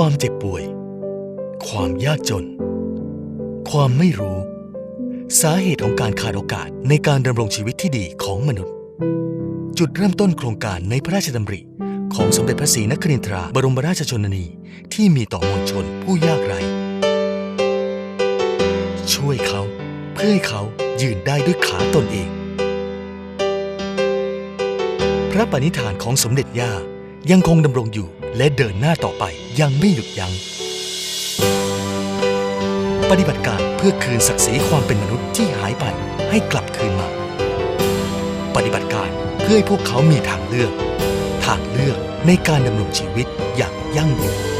ความเจ็บป่วย ความยากจน ความไม่รู้ สาเหตุของการขาดโอกาสในการดำรงชีวิตที่ดีของมนุษย์ จุดเริ่มต้นโครงการในพระราชดำริ ของสมเด็จพระศรีนครินทราบรมราชชนนีที่มีต่อมวลชนผู้ยากไร้ช่วยเขาเพื่อให้เขายืนได้ด้วยขาตนเอง พระปณิธานของสมเด็จย่ายังคงดำรงอยู่ และเดินหน้าต่อไปยังไม่หยุดยัง้งปฏิบัติการเพื่อคืนศักดิ์ศรีความเป็นมนุษย์ที่หายไปให้กลับคืนมา ปฏิบัติการเพื่อให้พวกเขามีทางเลือก ทางเลือกในการดำรงชีวิตอย่างยั่งยืน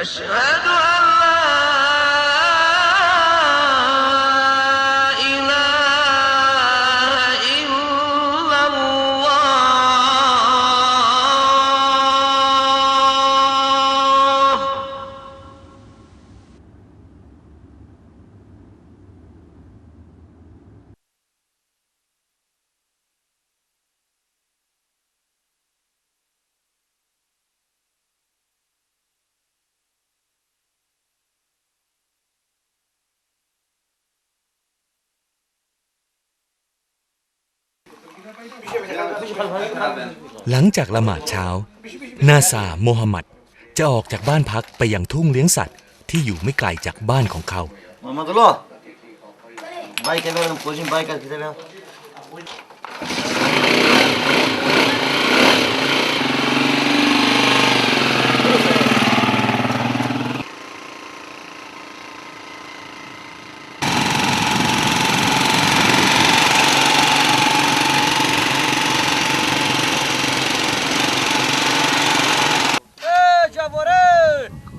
أشهد أن หลังจากละหมาดเช้า นาซาโมฮัมหมัดจะออกจากบ้านพักไปยังทุ่งเลี้ยงสัตว์ที่อยู่ไม่ไกลจากบ้านของเขา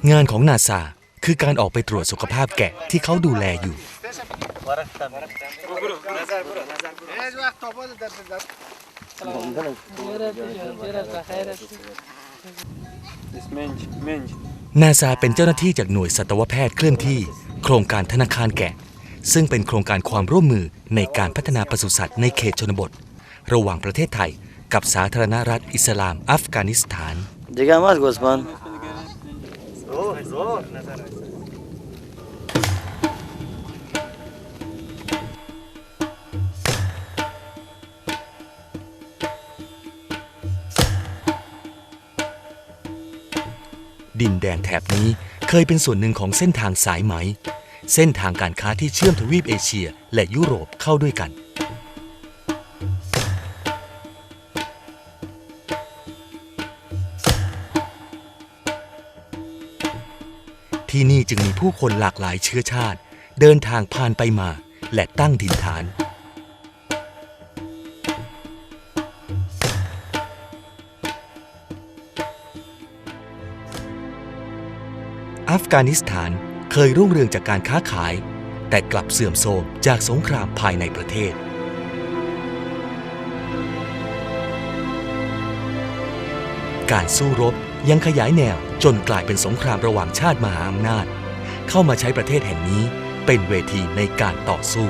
งานของนาซาคือการออกไปตรวจสุขภาพแกะที่เขาดูแลอยู่ นาซาเป็นเจ้าหน้าที่จากหน่วยสัตวแพทย์เคลื่อนที่ โครงการธนาคารแกะ ซึ่งเป็นโครงการความร่วมมือในการพัฒนาปศุสัตว์ในเขตชนบท ระหว่างประเทศไทยกับสาธารณรัฐอิสลามอัฟกานิสถาน Zor, zor. ดินแดนแถบนี้เคยเป็นส่วนหนึ่งของเส้นทางสายไหม เส้นทางการค้าที่เชื่อมทวีปเอเชียและยุโรปเข้าด้วยกัน จึงมีผู้คนหลากหลายเชื้อชาติ เดินทางผ่านไปมา และตั้งถิ่นฐาน อัฟกานิสถานเคยรุ่งเรืองจากการค้าขาย แต่กลับเสื่อมโทรมจากสงครามภายในประเทศการสู้รบยังขยายแนวจนกลายเป็นสงครามระหว่างชาติมหาอำนาจ เข้ามาใช้ประเทศแห่งนี้เป็นเวทีในการต่อสู้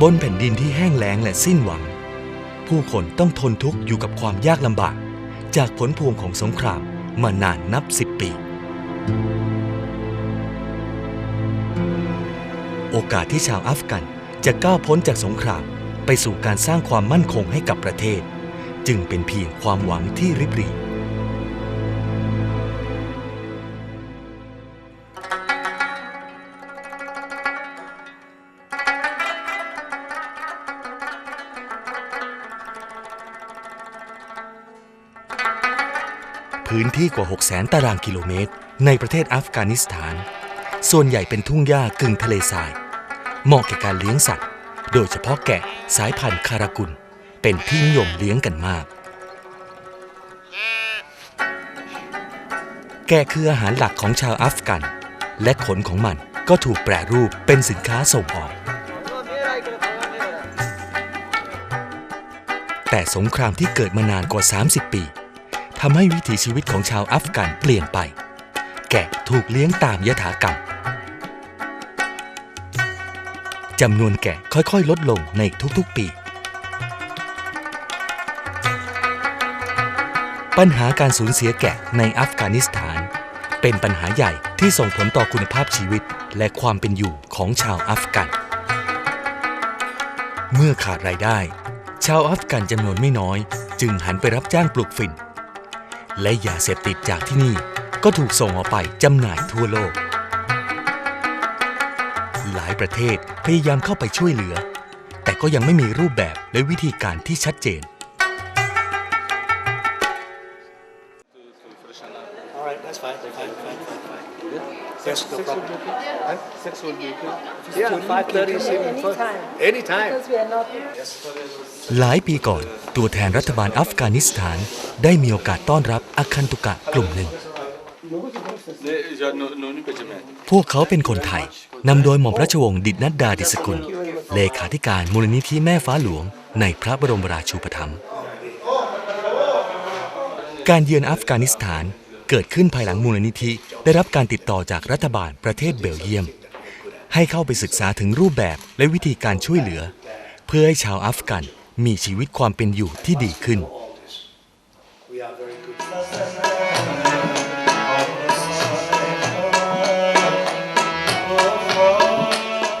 บนแผ่นดินที่แห้งแล้งและสิ้นหวัง ผู้คนต้องทนทุกข์อยู่กับความยากลำบาก จากผลพวงของสงครามมานานนับสิบปี โอกาสที่ชาวอัฟกันจะก้าวพ้นจากสงครามไปสู่การสร้างความมั่นคงให้กับประเทศ จึงเป็นเพียงความหวังที่ริบหรี่พื้นที่กว่า 6 0แสนตารางกิโลเมตร ในประเทศอัฟกานิสถาน ส่วนใหญ่เป็นทุ่งหญ้ากึ่งทะเลทราย เหมาะแก่การเลี้ยงสัตว์ โดยเฉพาะแกะสายพันธุ์คารากุล เป็นที่นิยมเลี้ยงกันมาก แกะคืออาหารหลักของชาวอัฟกัน และขนของมันก็ถูกแปรรูปเป็นสินค้าส่งออก แต่สงครามที่เกิดมานานกว่า 30 ปีทำให้วิถีชีวิตของชาวอัฟกันเปลี่ยนไป แกะถูกเลี้ยงตามยถากรรมจำนวนแกะค่อยๆ ลดลงในทุกๆปี ปัญหาการสูญเสียแกะในอัฟกานิสถาน เป็นปัญหาใหญ่ที่ส่งผลต่อคุณภาพชีวิตและความเป็นอยู่ของชาวอัฟกัน เมื่อขาดรายได้ ชาวอัฟกันจำนวนไม่น้อย จึงหันไปรับจ้างปลูกฝิ่น และยาเสพติดจากที่นี่ก็ถูกส่งออกไปจำหน่ายทั่วโลก หลายประเทศพยายามเข้าไปช่วยเหลือ แต่ก็ยังไม่มีรูปแบบและวิธีการที่ชัดเจน Yes, no problem. Huh? Six will be good. Yeah, five thirty is even fine. Anytime. Because we are not หลายปีก่อน ตัวแทนรัฐบาลอัฟกานิสถาน ได้มีโอกาสต้อนรับอาคันตุกะกลุ่มหนึ่ง พวกเขาเป็นคนไทย นำโดยหม่อมราชวงศ์ดิษนัดดาดิสกุล เลขาธิการมูลนิธิแม่ฟ้าหลวง ในพระบรมราชูปถัมภ์ การเยือนอัฟกานิสถาน เกิดขึ้นภายหลังมูลนิธิ ได้รับการติดต่อจากรัฐบาลประเทศเบลเยียม ให้เข้าไปศึกษาถึงรูปแบบและวิธีการช่วยเหลือ เพื่อให้ชาวอัฟกันมีชีวิตความเป็นอยู่ที่ดีขึ้น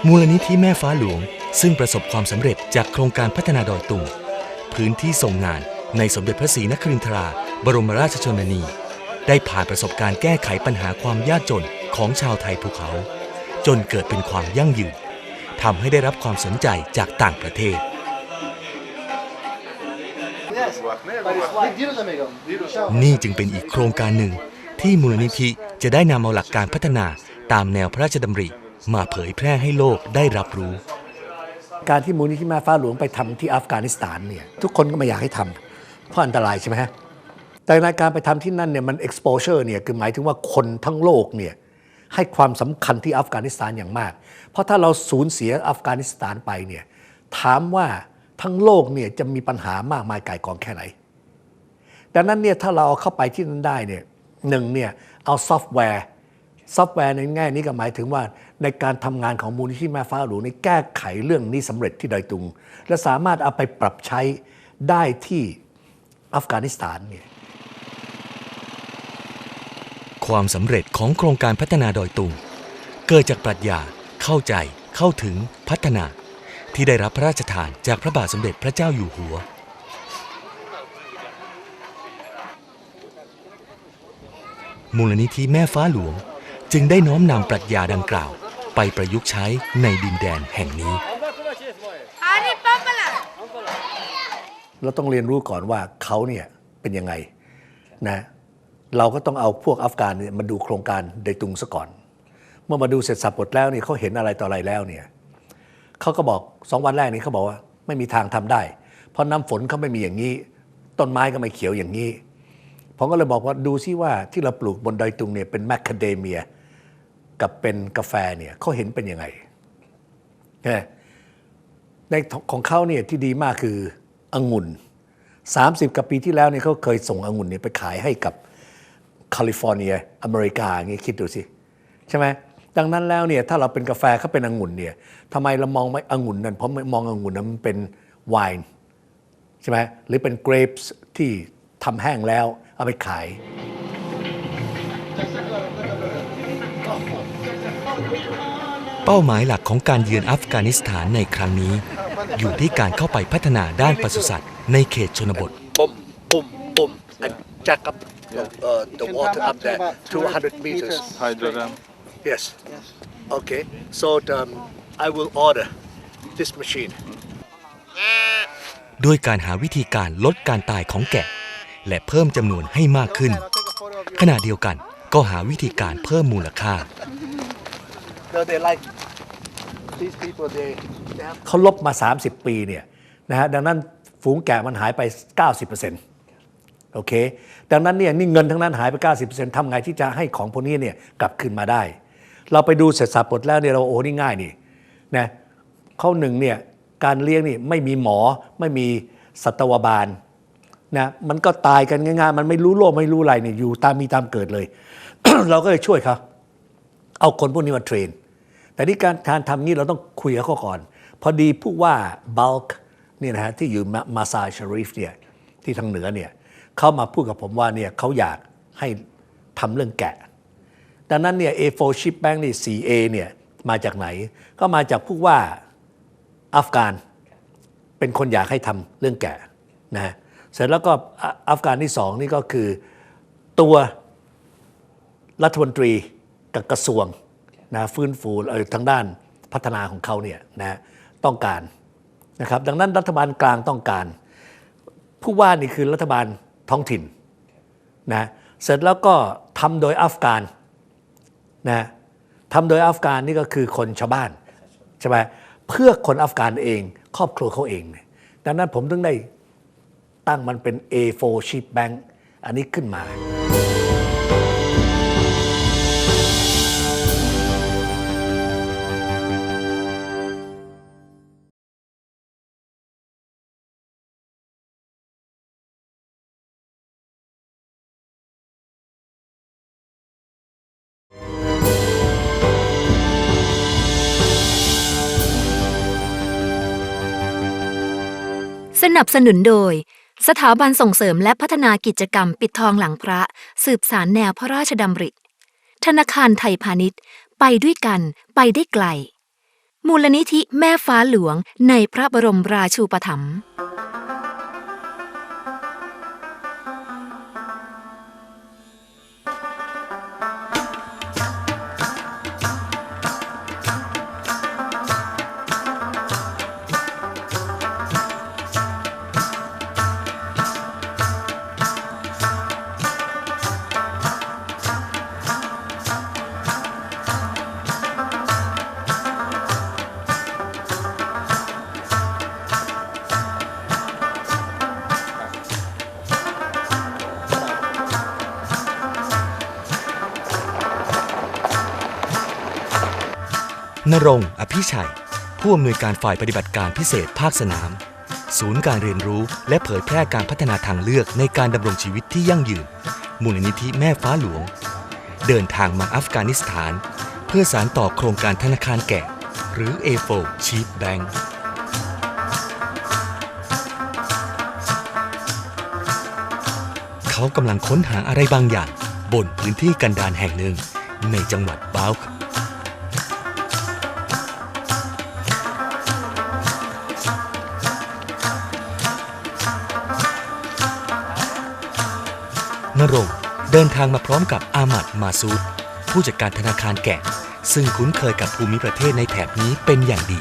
มูลนิธิแม่ฟ้าหลวง ซึ่งประสบความสำเร็จจากโครงการพัฒนาดอยตุงพื้นที่ส่งงานในสมเด็จพระศรีนครินทรา บรมราชชนนี ได้ผ่านประสบการณ์แก้ไขปัญหาความยากจนของชาวไทยภูเขา จนเกิดเป็นความยั่งยืนทำให้ได้รับความสนใจจากต่างประเทศ นี่จึงเป็นอีกโครงการหนึ่ง ที่มูลนิธิจะได้นำเอาหลักการพัฒนาตามแนวพระราชดำริ มาเผยแพร่ให้โลกได้รับรู้ การที่มูลนิธิแม่ฟ้าหลวงไปทำที่อัฟกานิสถานเนี่ยทุกคนก็ไม่อยากให้ทำเพราะอันตรายใช่ไหมฮะ แต่ในการไปทำที่นั่นเนี่ยมัน exposure เนี่ยคือหมายถึงว่าคนทั้งโลกเนี่ยให้ความสำคัญที่อัฟกานิสถานอย่างมาก เพราะถ้าเราสูญเสียอัฟกานิสถานไปเนี่ยถามว่าทั้งโลกเนี่ยจะมีปัญหามากมายก่ายกองแค่ไหน ดังนั้นเนี่ยถ้าเราเอาเข้าไปที่นั่นได้เนี่ยหนึ่งเนี่ยเอาซอฟต์แวร์ซอฟต์แวร์ในแง่นี้ก็หมายถึงว่าในการทำงานของมูลนิธิแม่ฟ้าหลวงในแก้ไขเรื่องนี้สำเร็จที่ดอยตุง และสามารถเอาไปปรับใช้ได้ที่อัฟกานิสถานเนี่ย ความสำเร็จของโครงการพัฒนาดอยตุง เกิดจากปรัชญาเข้าใจเข้าถึงพัฒนา ที่ได้รับพระราชทานจากพระบาทสมเด็จพระเจ้าอยู่หัว มูลนิธิแม่ฟ้าหลวง จึงได้น้อมนำปรัชญาดังกล่าว ไปประยุกต์ใช้ในดินแดนแห่งนี้ Hari Pamela. เราต้องเรียนรู้ก่อนว่าเขาเนี่ยเป็นยังไงนะ เราก็ต้องเอาพวกอัฟกานเนี่ยมาดูโครงการไดตุงซะก่อน เมื่อมาดูเสร็จสับหมดแล้วเนี่ยเขาเห็นอะไรต่ออะไรแล้วเนี่ยเขาก็บอกสองวันแรกนี้เขาบอกว่า ไม่มีทางทำได้ เพราะน้ำฝนเขาไม่มีอย่างนี้ ต้นไม้ก็ไม่เขียวอย่างนี้ผมก็เลยบอกว่าดูซิว่าที่เราปลูกบนดอยตุงเนี่ยเป็นแมคคาเดเมีย กับเป็นกาแฟเนี่ยเขาเห็นเป็นยังไงใช่ไหมในของเขาเนี่ยที่ดีมากคือองุ่น 30กว่าปีที่แล้วเนี่ยเขาเคยส่งองุ่นเนี่ยไปขายให้กับ แคลิฟอร์เนียอเมริกาอย่างงี้คิดดูสิใช่ไหมดังนั้นแล้วเนี่ยถ้าเราเป็นกาแฟเขาเป็นองุ่นเนี่ยทำไมเรามองไม่องุ่นนั่นเพราะมององุ่นนั้นมันเป็นไวน์ใช่ไหมหรือเป็นเกรปส์ที่ทำแห้งแล้วเอาไปขาย เป้าหมายหลักของการเยือนอัฟกานิสถานในครั้งนี้ อยู่ที่การเข้าไปพัฒนาด้านปศุสัตว์ในเขตชนบท boom, boom, boom, and jack up the, uh, the water up there 200 meters. Hydrogram. Yes. Okay. So um, I will order this machine. ด้วยการหาวิธีการลดการตายของแกะ และเพิ่มจำนวนให้มากขึ้นขณะเดียวกันก็หาวิธีการเพิ่มมูลค่า So they like these people they เขาลบมา 30 ปีเนี่ยนะฮะดังนั้นฝูงแกะมันหายไป 90% โอเค ดังนั้นเนี่ยนี่เงินทั้งนั้นหายไป 90%ทำไงที่จะให้ของพวกนี้เนี่ยกลับคืนมาได้ เราไปดูเสร็จสับหมดแล้วเนี่ยเราโอ้นี่ง่ายนี่นะข้อหนึ่งเนี่ยการเลี้ยงนี่ไม่มีหมอไม่มีสัตวบาลนะมันก็ตายกันง่ายๆ มันไม่รู้โรคไม่รู้อะไรเนี่ยอยู่ตามมีตามเกิดเลย เราก็เลยช่วยเขาเอาคนพวกนี้มาเทรน แต่นี่การการทำนี้เราต้องคุยกับเขาก่อน พอดีผู้ว่าบัลค์เนี่ยนะฮะที่อยู่มามาซาชาริฟเนี่ยที่ทางเหนือเนี่ย เขามาพูดกับผมว่าเนี่ยเขาอยากให้ทำเรื่องแกะ ดังนั้นเนี่ย A4 Ship Bank นี่ 4A เนี่ยมาจากไหน ก็มาจากผู้ว่าอัฟกานเป็นคนอยากให้ทำเรื่องแกะนะฮะเสร็จแล้วก็อัฟกานที่สองนี่ก็คือตัวรัฐมนตรีกับกระทรวงนะฟื้นฟูเออทางด้านพัฒนาของเขาเนี่ยนะต้องการนะครับดังนั้นรัฐบาลกลางต้องการ ผู้ว่านี่คือรัฐบาล ท้องถิ่นนะเสร็จแล้วก็ทำโดยอัฟกานนะทำโดยอัฟกานนี่ก็คือคนชาวบ้านใช่ไหมเพื่อคนอัฟกานเองครอบครัวเขาเอง ดังนั้นผมถึงได้ตั้งมันเป็น A4 Ship Bank อันนี้ขึ้นมา นับสนุนโดย สถาบันส่งเสริมและพัฒนากิจกรรมปิดทองหลังพระ สืบสารแนวพระราชดำริ ธนาคารไทยพาณิชย์ ไปด้วยกันไปได้ไกล มูลนิธิแม่ฟ้าหลวงในพระบรมราชูปถัมภ์ นรงค์อภิชัย ผู้อำนวยการฝ่ายปฏิบัติการพิเศษภาคสนาม ศูนย์การเรียนรู้และเผยแพร่การพัฒนาทางเลือกในการดำรงชีวิตที่ยั่งยืน มูลนิธิแม่ฟ้าหลวง เดินทางมาอัฟกานิสถาน เพื่อสารต่อโครงการธนาคารแกะ หรือ A4 Sheep Bank เขากำลังค้นหาอะไรบางอย่าง บนพื้นที่กันดารแห่งหนึ่ง ในจังหวัดบาลค์ รงค์เดินทางมาพร้อมกับอามัดมาซูดผู้จัดการธนาคารแกะซึ่งคุ้นเคยกับภูมิประเทศในแถบนี้เป็นอย่างดี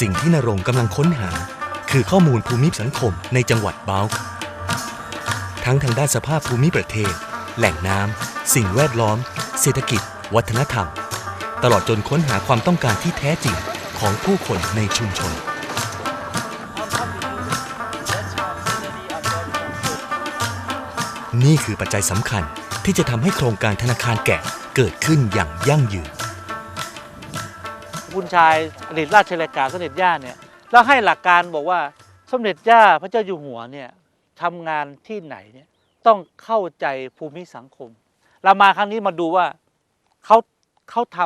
สิ่งที่นรงค์กำลังค้นหา คือข้อมูลภูมิสังคมในจังหวัดบาลทั้งทางด้านสภาพภูมิประเทศ แหล่งน้ำสิ่งแวดล้อม เศรษฐกิจ วัฒนธรรม ตลอดจนค้นหาความต้องการที่แท้จริงของผู้คนในชุมชน นี่คือปัจจัยสำคัญที่จะทำให้โครงการธนาคารแกะเกิดขึ้นอย่างยั่งยืนคุณชายอดีตราชเลขาสมเด็จย่าเนี่ยแล้วให้หลักการบอกว่าสมเด็จย่าพระเจ้าอยู่หัวเนี่ยทำงานที่ไหนเนี่ยต้องเข้าใจภูมิสังคม เรามาครั้งนี้มาดูว่าเขาเขาท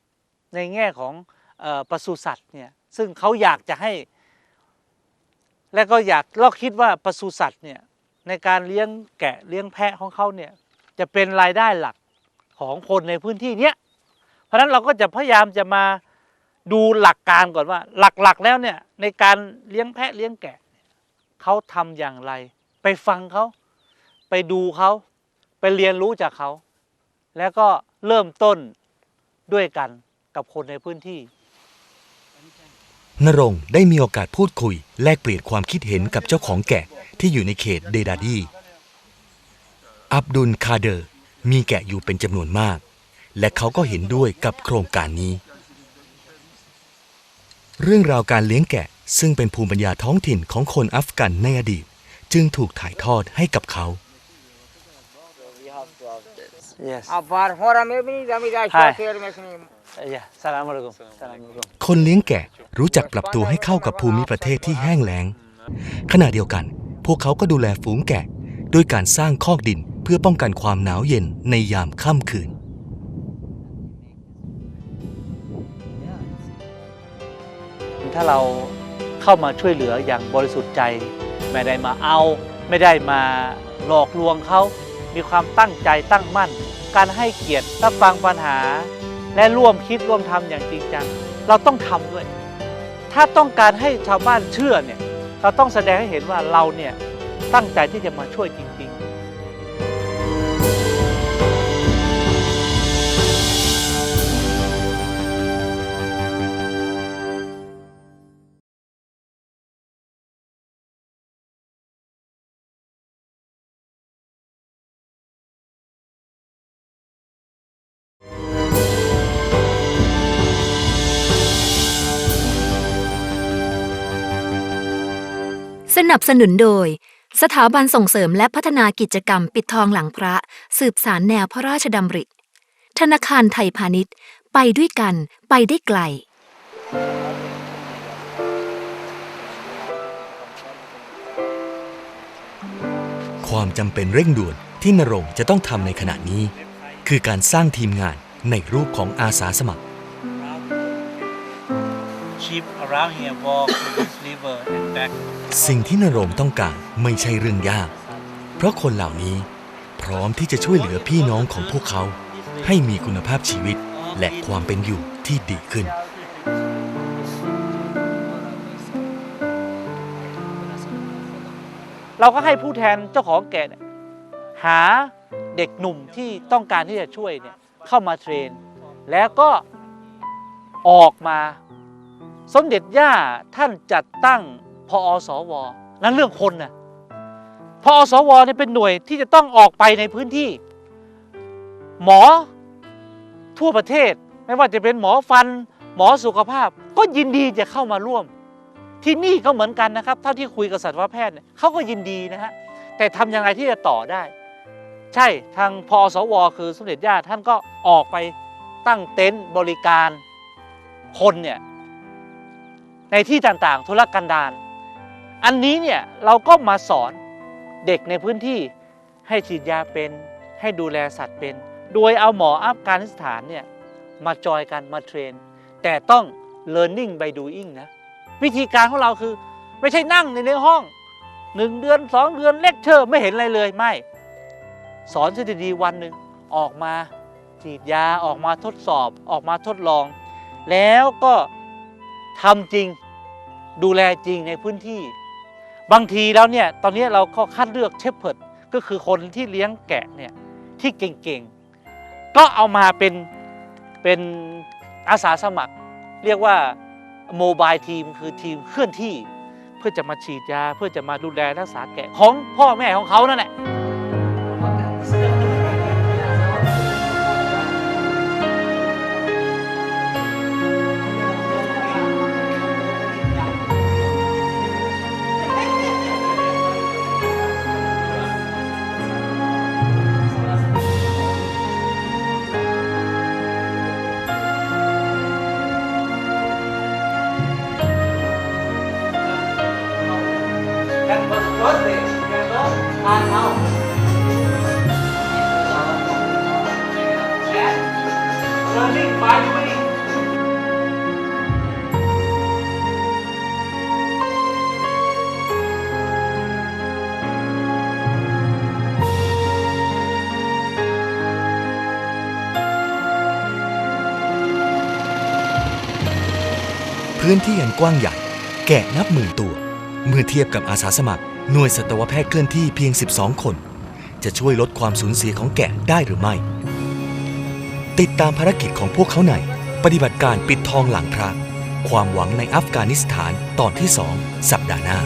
ำในแง่ของเออปศุสัตว์เนี่ยซึ่งเขาอยากจะให้ และก็อยากเราคิดว่าปศุสัตว์เนี่ย ในการเลี้ยงแกะเลี้ยงแพะของเขาเนี่ยจะเป็นรายได้หลักของคนในพื้นที่เนี้ยเพราะฉะนั้นเราก็จะพยายามจะมาดูหลักการก่อนว่า หลักๆแล้วเนี่ยในการเลี้ยงแพะเลี้ยงแกะเขาทำอย่างไร ไปฟังเขาไปดูเขาไปเรียนรู้จากเขาแล้วก็เริ่มต้นด้วยกันกับคนในพื้นที่นรงได้มีโอกาสพูดคุย แลกเปลี่ยนความคิดเห็นกับเจ้าของแกะ ที่อยู่ในเขตเดดาดี อับดุลคาเดอร์มีแกะอยู่เป็นจำนวนมาก และเขาก็เห็นด้วยกับโครงการนี้ เรื่องราวการเลี้ยงแกะซึ่งเป็นภูมิปัญญาท้องถิ่นของคนอัฟกันในอดีต จึงถูกถ่ายทอดให้กับเขา yes Apar fora me bini dami da Hi. shofir mesni. yeah สลามอะลัยกุมสลามอะลัยกุมคนเลี้ยงแกะรู้จักปรับตัวให้เข้ากับภูมิประเทศที่แห้งแล้ง ขณะเดียวกัน พวกเขาก็ดูแลฝูงแกะ ด้วยการสร้างคอกดินเพื่อป้องกันความหนาวเย็นในยามค่ำคืน ถ้าเราเข้ามาช่วยเหลืออย่างบริสุทธิ์ใจ ไม่ได้มาเอา ไม่ได้มาหลอกลวงเขา มีความตั้งใจตั้งมั่น การให้เกียรติรับฟังปัญหา และร่วมคิดร่วมทำอย่างจริงจัง เราต้องทำด้วย ถ้าต้องการให้ชาวบ้านเชื่อเนี่ย เราต้องแสดงให้เห็นว่าเราเนี่ยตั้งใจที่จะมาช่วยจริง นับสนุนโดย สถาบันส่งเสริมและพัฒนากิจกรรมปิดทองหลังพระ สืบสารแนวพระราชดำริ ธนาคารไทยพาณิชย์ ไปด้วยกัน ไปได้ไกล ความจำเป็นเร่งด่วนที่นรงจะต้องทำในขณะนี้ คือการสร้างทีมงานในรูปของอาสาสมัคร sheep around here walk to this river and back สิ่งที่นรงค์ต้องการไม่ใช่เรื่องยาก เพราะคนเหล่านี้พร้อมที่จะช่วยเหลือพี่น้องของพวกเขา ให้มีคุณภาพชีวิตและความเป็นอยู่ที่ดีขึ้น เราก็ให้ผู้แทนเจ้าของแกะเนี่ยหาเด็กหนุ่มที่ต้องการที่จะช่วยเนี่ยเข้ามาเทรน แล้วก็ออกมา สมเด็จย่าท่านจัดตั้งพออสวนั่นเรื่องคนนะพออสวเนี่ยเป็นหน่วยที่จะต้องออกไปในพื้นที่ หมอทั่วประเทศ ไม่ว่าจะเป็นหมอฟัน หมอสุขภาพ ก็ยินดีจะเข้ามาร่วม ที่นี่ก็เหมือนกันนะครับ เท่าที่คุยกับสัตวแพทย์เนี่ยเขาก็ยินดีนะฮะแต่ทำยังไงที่จะต่อได้ ใช่ทางพอสว คือสมเด็จย่าท่านก็ออกไปตั้งเต็นท์บริการคนเนี่ย ในที่ต่างๆ ธุรกันดารอันนี้เนี่ยเราก็มาสอนเด็กในพื้นที่ให้ฉีดยาเป็นให้ดูแลสัตว์เป็น โดยเอาหมออัฟกานิสถานเนี่ยมาจอยกันมาเทรน แต่ต้อง learning by doing นะ วิธีการของเราคือ ไม่ใช่นั่งในในห้องหนึ่งเดือนสองเดือนเลคเชอร์ไม่เห็นอะไรเลยไม่ สอนเสียดีๆวันหนึ่งออกมาฉีดยาออกมาทดสอบออกมาทดลอง แล้วก็ ทำจริงดูแลจริงในพื้นที่ บางทีแล้วเนี่ยตอนนี้เราก็คัดเลือกเชฟเพิร์ดก็คือคนที่เลี้ยงแกะเนี่ยที่เก่งๆ ก็เอามาเป็นเป็นอาสาสมัคร เรียกว่าโมบายทีมคือทีมเคลื่อนที่ เพื่อจะมาฉีดยา เพื่อจะมาดูแลรักษาแกะของพ่อแม่ของเขานั่นแหละ burning by doing. พื้นที่อันกว้างใหญ่ แกะนับหมื่นตัว เมื่อเทียบกับอาสาสมัคร หน่วยสัตวแพทย์เคลื่อนที่เพียง 12 คน จะช่วยลดความสูญเสียของแกะได้หรือไม่ ติดตามภารกิจของพวกเขาในปฏิบัติการปิดทองหลังพระ ความหวังในอัฟกานิสถานตอนที่2สัปดาห์หน้า